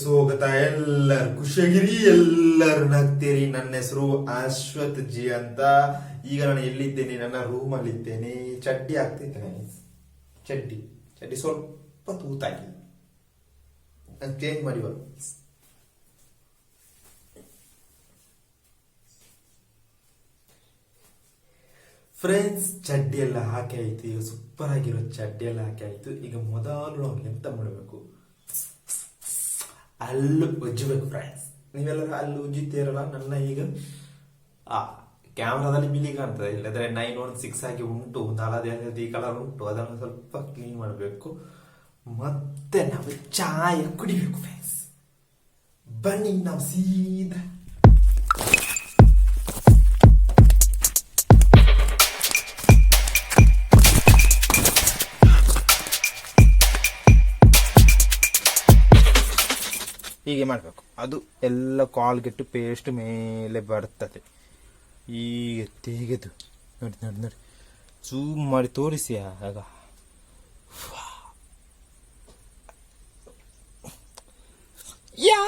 ಸ್ವಾಗತ, ಎಲ್ಲರು ಖುಷಿಯಾಗಿರಿ, ಎಲ್ಲರೂ ನಗ್ತೀರಿ, ನನ್ನ ಹೆಸರು ಅಶ್ವಥ್ ಜಿ ಅಂತ. ಈಗ ನಾನು ಎಲ್ಲಿದ್ದೇನೆ, ನನ್ನ ರೂಮ್ ಅಲ್ಲಿ ಇದ್ದೇನೆ ಚಡ್ಡಿ ಹಾಕ್ತಿದ್ದೇನೆ ಚಡ್ಡಿ ಚಡ್ಡಿ ಸ್ವಲ್ಪ ತೂತಾಗಿ ನಾನು ಚೇಂಜ್ ಮಾಡಿ ಫ್ರೆಂಡ್ಸ್ ಚಡ್ಡಿ ಎಲ್ಲ ಹಾಕಿ ಆಯ್ತು. ಈಗ ಸೂಪರ್ ಆಗಿರೋ ಚಡ್ಡಿ ಎಲ್ಲ ಹಾಕಿ ಆಯ್ತು. ಈಗ ಮೊದಲು ನಾವು ಎಂತ ಮಾಡಬೇಕು? ಅಲ್ಲು ಉಜ್ಜಬೇಕು ಫ್ರೆಂಡ್ಸ್ ನೀವೆಲ್ಲರೂ ಅಲ್ಲಿ ಉಜ್ಜುತ್ತೀರಲ್ಲ ನನ್ನ ಈಗ, ಆ ಕ್ಯಾಮ್ರಾದಲ್ಲಿ ಬಿಲಿ ಕಾಣ್ತದೆ. ಇಲ್ಲದ್ರೆ ನೈನ್ ಒನ್ ಸಿಕ್ಸ್ ಆಗಿ ಉಂಟು ನಾಲ್ಕು ಈ ಕಲರ್ ಉಂಟು, ಅದನ್ನು ಸ್ವಲ್ಪ ಕ್ಲೀನ್ ಮಾಡಬೇಕು. ಮತ್ತೆ ನಾವು ಚಾಯ ಕುಡಿಬೇಕು ಫ್ರೆಂಡ್ಸ್ ಬನ್ನಿ, ನಾವು ಸೀದಾ ಹೀಗೆ ಮಾಡಬೇಕು. ಅದು ಎಲ್ಲ ಕಾಲ್ಗೆಟ್ಟು ಪೇಸ್ಟ್ ಮೇಲೆ ಬರ್ತದೆ. ಈಗ ತೆಗೆದು ನೋಡಿ ನೋಡಿ ನೋಡಿ. ಜೂಮ್ ಮಾಡಿ ತೋರಿಸಿ ಆಗ. ಯಾ.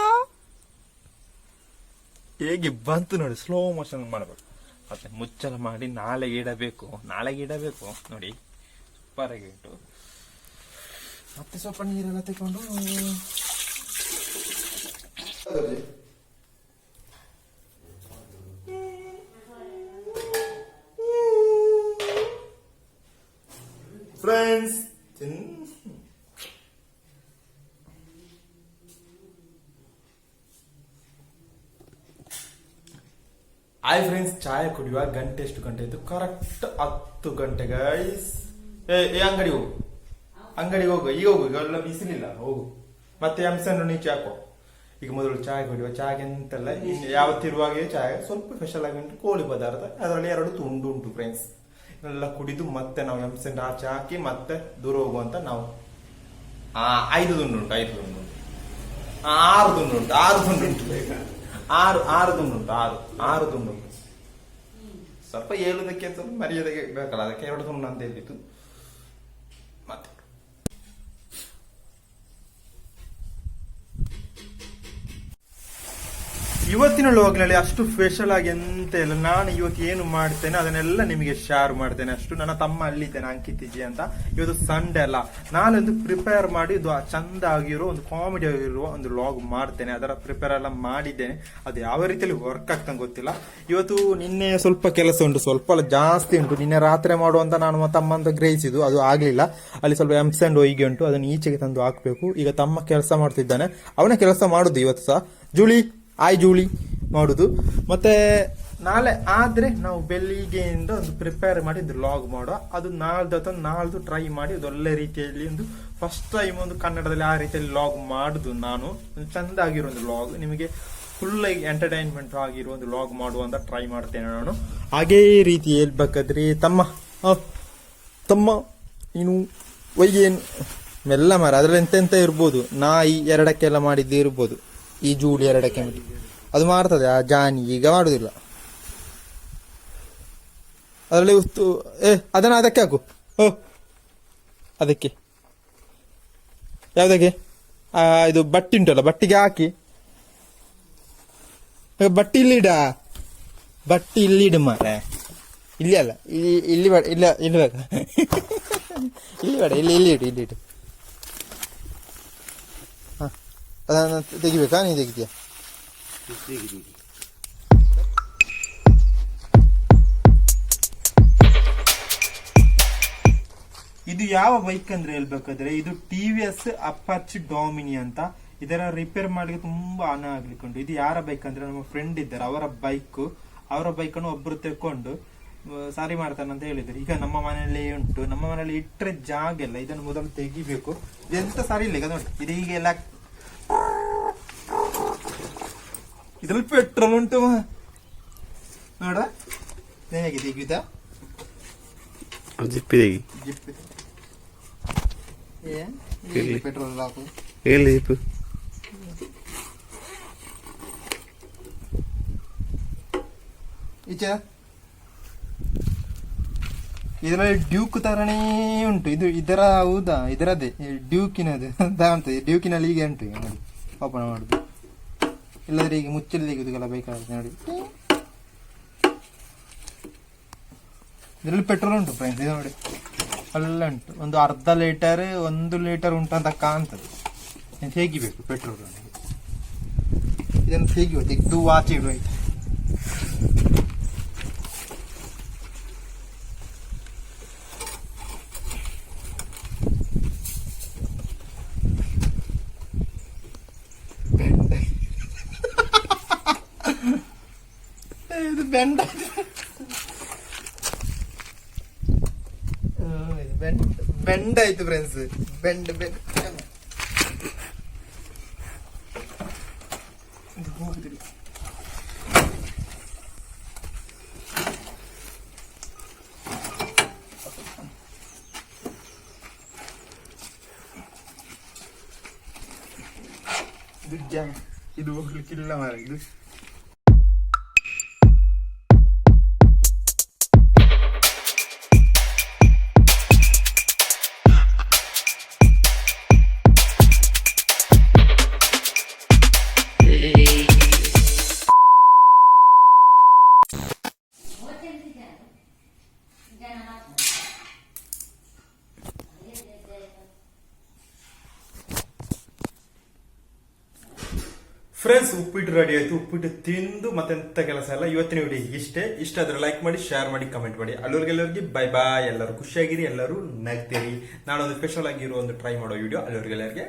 ಹೇಗೆ ಬಂತು ನೋಡಿ ಸ್ಲೋ ಮೋಷನ್ ಮಾಡಬೇಕು. ಮತ್ತೆ ಮುಚ್ಚಲ ಮಾಡಿ ನಾಳೆಗೆ ಇಡಬೇಕು. ನಾಳೆಗೆ ಇಡಬೇಕು. ನೋಡಿ ಸೂಪರ್ ಆಗಿ ಇಟ್ಟು ಮತ್ತೆ ಸ್ವಲ್ಪ ನೀರೆಲ್ಲ ತಗೊಂಡು ಫ್ರೆಂಡ್ಸ್ ಹಾಯ್ ಫ್ರೆಂಡ್ಸ್ ಚಾಯ್ ಕುಡಿಯುವ ಗಂಟೆ ಎಷ್ಟು ಗಂಟೆ ಇತ್ತು ಕರೆಕ್ಟ್ ಹತ್ತು ಗಂಟೆ ಗೈಸ್ ಏ ಏ ಅಂಗಡಿ ಹೋಗು ಅಂಗಡಿಗೆ ಹೋಗು ಈಗ ಹೋಗು ಈಗ ಎಲ್ಲ ಬಿಸಿಲಿಲ್ಲ ಹೋಗು ಮತ್ತೆ ಎಂಸನ್ನು ನೀಚೆ ಹಾಕೋ ಈಗ ಮೊದಲು ಚಾಯ್ ಕುಡಿಯುವ ಚಾಯ್ಗೆ ಎಂತೆಲ್ಲ ಯಾವತ್ತಿರುವಾಗೆ ಚಾಯ್, ಸ್ವಲ್ಪ ಸ್ಪೆಷಲ್ ಆಗಿ ಉಂಟು ಕೋಳಿ ಪದಾರ್ಥ, ಅದರಲ್ಲಿ ಎರಡು ತುಂಡು ಉಂಟು ಫ್ರೆಂಡ್ಸ್ ಎಲ್ಲ ಕುಡಿದು ಮತ್ತೆ ನಾವು ಎಂಸೆಂಟ್ ಆಚೆ ಹಾಕಿ ಮತ್ತೆ ದೂರ ಹೋಗುವಂತ ನಾವು ಐದು ತುಂಡು ಉಂಟು, ಐದು ತುಂಡು ಉಂಟು. ಆರು ದುಂಡು ಉಂಟು, ಆರು ತುಂಡು ಉಂಟು ಆರು ಆರು ತುಂಡು ಉಂಟು, ಆರು ಆರು ದುಂಡು ಉಂಟು. ಸ್ವಲ್ಪ ಹೇಳುದಕ್ಕೆ ಸ್ವಲ್ಪ ಬೇಕಲ್ಲ, ಅದಕ್ಕೆ ಎರಡು ತುಂಡು ಅಂತ ಹೇಳಿತ್ತು ಮತ್ತೆ ಇವತ್ತಿನ ಲೋಗ್ನಲ್ಲಿ ಅಷ್ಟು ಸ್ಪೆಷಲ್ ಆಗಿ ಎಂತ ಇಲ್ಲ. ನಾನು ಇವತ್ತು ಏನು ಮಾಡ್ತೇನೆ ಅದನ್ನೆಲ್ಲ ನಿಮಗೆ ಶೇರ್ ಮಾಡ್ತೇನೆ. ಅಷ್ಟು ನನ್ನ ತಮ್ಮ ಅಲ್ಲಿದ್ದೇನೆ, ಅಂಕಿತಿಜಿ ಅಂತ. ಇವತ್ತು ಸಂಡೆ ಅಲ್ಲ. ನಾನೊಂದು ಪ್ರಿಪೇರ್ ಮಾಡಿ ಇದು ಚಂದ ಆಗಿರೋ ಒಂದು ಕಾಮಿಡಿ ಆಗಿರುವ ಒಂದು ಲಾಗ್ ಮಾಡ್ತೇನೆ. ಅದರ ಪ್ರಿಪೇರ್ ಎಲ್ಲ ಮಾಡಿದ್ದೇನೆ. ಅದು ಯಾವ ರೀತಿಯಲ್ಲಿ ವರ್ಕ್ ಆಗ್ತಂಗೆ ಗೊತ್ತಿಲ್ಲ. ಇವತ್ತು ನಿನ್ನೆ ಸ್ವಲ್ಪ ಕೆಲಸ ಉಂಟು. ಸ್ವಲ್ಪ ಅಲ್ಲ, ಜಾಸ್ತಿ ಉಂಟು. ನಿನ್ನೆ ರಾತ್ರಿ ಮಾಡುವಂತ ನಾನು ತಮ್ಮ ಅಂತ ಗ್ರಹಿಸಿದ್ದು. ಅದು ಆಗಲಿಲ್ಲ. ಅಲ್ಲಿ ಸ್ವಲ್ಪ ಎಮ್ಸ್ ಅಂಡ್ ಒಯ್ಗೆ ಉಂಟು. ಅದನ್ನು ಈಚೆಗೆ ತಂದು ಹಾಕಬೇಕು. ಈಗ ತಮ್ಮ ಕೆಲಸ ಮಾಡ್ತಿದ್ದಾನೆ. ಅವನ ಕೆಲಸ ಮಾಡುದು ಇವತ್ತು ಸಹ. ಜೂಲಿ ಆಯ್ ಜೂಳಿ ಮಾಡುದು. ಮತ್ತೆ ನಾಳೆ ಆದ್ರೆ ನಾವು ಬೆಳಿಗ್ಗೆಯಿಂದ ಒಂದು ಪ್ರಿಪೇರ್ ಮಾಡಿ ಲಾಗ್ ಮಾಡುವ. ಅದು ನಾಳ್ದು ಅಥವಾ ನಾಳ್ದು ಟ್ರೈ ಮಾಡಿ ಅದು ಒಳ್ಳೆ ರೀತಿಯಲ್ಲಿ ಒಂದು ಫಸ್ಟ್ ಟೈಮ್ ಒಂದು ಕನ್ನಡದಲ್ಲಿ ಆ ರೀತಿಯಲ್ಲಿ ಲಾಗ್ ಮಾಡುದು ನಾನು. ಒಂದು ಒಂದು ಲಾಗ್ ನಿಮಗೆ ಫುಲ್ ಎಂಟರ್ಟೈನ್ಮೆಂಟ್ ಆಗಿರೋ ಒಂದು ಲಾಗ್ ಮಾಡುವಂತ ಟ್ರೈ ಮಾಡ್ತೇನೆ ನಾನು. ಹಾಗೇ ರೀತಿ ಹೇಳ್ಬೇಕಾದ್ರೆ ತಮ್ಮ ತಮ್ಮ, ನೀನು ಒಯ್ಯೇನು ಮೆಲ್ಲ ಮಾರ. ಅದ್ರಲ್ಲಿ ಎಂತೆಂತ ಇರ್ಬೋದು? ನಾಯಿ ಎರಡಕ್ಕೆಲ್ಲ ಮಾಡಿದ್ದೇ ಇರ್ಬೋದು. ಈ ಜೂಲಿ ಎರಡಕ್ಕೆ ಮಾಡಿ ಅದು ಮಾಡ್ತದೆ ಆ ಜಾನಿ ಈಗ ಮಾಡುದಿಲ್ಲ ಅದರಲ್ಲಿ ಉಸ್ತು ಏ ಅದನ್ನ ಅದಕ್ಕೆ ಹಾಕು ಓ ಅದಕ್ಕೆ ಯಾವ್ದಕ್ಕೆ ಆ, ಇದು ಬಟ್ಟಿ ಉಂಟಲ್ಲ ಬಟ್ಟಿಗೆ ಹಾಕಿ ಏ, ಬಟ್ಟಿ ಇಲ್ಲಿಡ ಬಟ್ಟಿ ಇಲ್ಲಿಡು ಮಾರೆ ಇಲ್ಲಿ ಅಲ್ಲ ಇಲ್ಲಿ ಇಲ್ಲಿ ಬೇಡ ಇಲ್ಲ ಇಲ್ಲಿ ಬೇಡ ಇಲ್ಲಿ ಬೇಡ ಇಲ್ಲಿ ಇಲ್ಲಿ ಇಡು ಇಲ್ಲಿ ಇಡು ಅದನ್ನ ತೆಗಿಬೇಕಾ ನೀನು ತೆಗಿತೀಯ ಇದು ಯಾವ ಬೈಕ್ ಅಂದ್ರೆ ಹೇಳ್ಬೇಕಾದ್ರೆ, ಇದು ಟಿ ವಿ ಎಸ್ ಅಪಾಚಿ ಡಾಮಿನಿ ಅಂತ ಇದರ ರಿಪೇರ್ ಮಾಡ್ಲಿಕ್ಕೆ ತುಂಬಾ ಹಣ ಆಗ್ಲಿಕ್ಕುಂಟು. ಇದು ಯಾರ ಬೈಕ್ ಅಂದ್ರೆ, ನಮ್ಮ ಫ್ರೆಂಡ್ ಇದ್ದಾರೆ. ಅವರ ಬೈಕ್ ಅವರ ಬೈಕ್ ಅನ್ನು ಒಬ್ರು ತೆಕೊಂಡು ಸಾರಿ ಮಾಡ್ತಾನೆ ಅಂತ ಹೇಳಿದ್ರು ಈಗ ನಮ್ಮ ಮನೆಯಲ್ಲಿ ಉಂಟು. ನಮ್ಮ ಮನೆಯಲ್ಲಿ ಇಟ್ಟರೆ ಜಾಗ ಇಲ್ಲ. ಇದನ್ನು ಮೊದಲು ತೆಗಿಬೇಕು. ಇದೆಂತ ಸಾರಿ ಇಲ್ಲ ಈಗ ನೋಡಿ. ಇದು ಹೀಗೆ ಎಲ್ಲ ಇದ್ರಲ್ಲಿ ಪೆಟ್ರೋಲ್ ಉಂಟು. ನೋಡ ಹೇಗೆ ಈಗ ಜಿಪ್ಪಿ ತೆಗಿ. ಜಿಪ್. ಪೆಟ್ರೋಲ್ ಹಾಕು. ಎಲ್ಲಿ ಜಿಪ್ಪು. ಈಚೆ. ಇದರಲ್ಲಿ ಡ್ಯೂಕ್ ತರನೇ ಉಂಟು. ಇದು ಇದರ ಹೌದಾ? ಇದರದೇ. ಡ್ಯೂಕಿನದು. ಅಂತ. ಡ್ಯೂಕಿನಲ್ಲಿ ಈಗ ಉಂಟು. ಈಗ ನೋಡಿ ಓಪನ್ ಮಾಡುದು ಇಲ್ಲದ್ರೆ ಈಗ ಮುಚ್ಚಲು ತೆಗೆದುಗೆಲ್ಲ ಬೇಕಾಗುತ್ತೆ ನೋಡಿ. ಇದರಲ್ಲಿ ಪೆಟ್ರೋಲ್ ಉಂಟು ಫ್ರೆಂಡ್ಸ್ ಇದು ನೋಡಿ. ಅಲ್ಲ ಉಂಟು. ಒಂದು ಅರ್ಧ ಲೀಟರ್ ಒಂದು ಲೀಟರ್ ಉಂಟು ಅಂತ ಕಾಣ್ತದೆ. ತೆಗಿಬೇಕು ಪೆಟ್ರೋಲ್ ಇದನ್ನು ತೆಗಿಯುವ ತೆಗೆದು ಆಚೆ ಇಡುವ ಆಯ್ತಾ ಬೆಂಡ ಏ, ಇದು ಬೆಂಡ ಆ, ಇದು ಬೆಂಡ ಬೆಂಡ ಆಯ್ತು ಫ್ರೆಂಡ್ಸ್ ಬೆಂಡ ಫ್ರೆಂಡ್ಸ್ ಉಪ್ಪಿಟ್ಟು ರೆಡಿ ಆಯ್ತು. ಉಪ್ಪಿಟ್ಟು ತಿಂದು ಮತ್ತೆಂತ ಕೆಲಸ ಇಲ್ಲ. ಇವತ್ತಿನ ವಿಡಿಯೋ ಇಷ್ಟೇ. ಇಷ್ಟ ಆದ್ರೆ ಲೈಕ್ ಮಾಡಿ ಶೇರ್ ಮಾಡಿ ಕಮೆಂಟ್ ಮಾಡಿ. ಅಲ್ಲೋರ್ಗೆಲ್ಲರಿಗೆ ಬೈ ಬಾಯ್ ಎಲ್ಲರೂ ಖುಷಿಯಾಗಿರಿ, ಎಲ್ಲರೂ ನಗ್ತೀರಿ. ನಾನೊಂದು ಸ್ಪೆಷಲ್ ಆಗಿರೋ ಒಂದು ಟ್ರೈ ಮಾಡೋ ವಿಡಿಯೋ ಅಲ್ಲಿವರೆಗೆಲ್ಲರಿಗೆ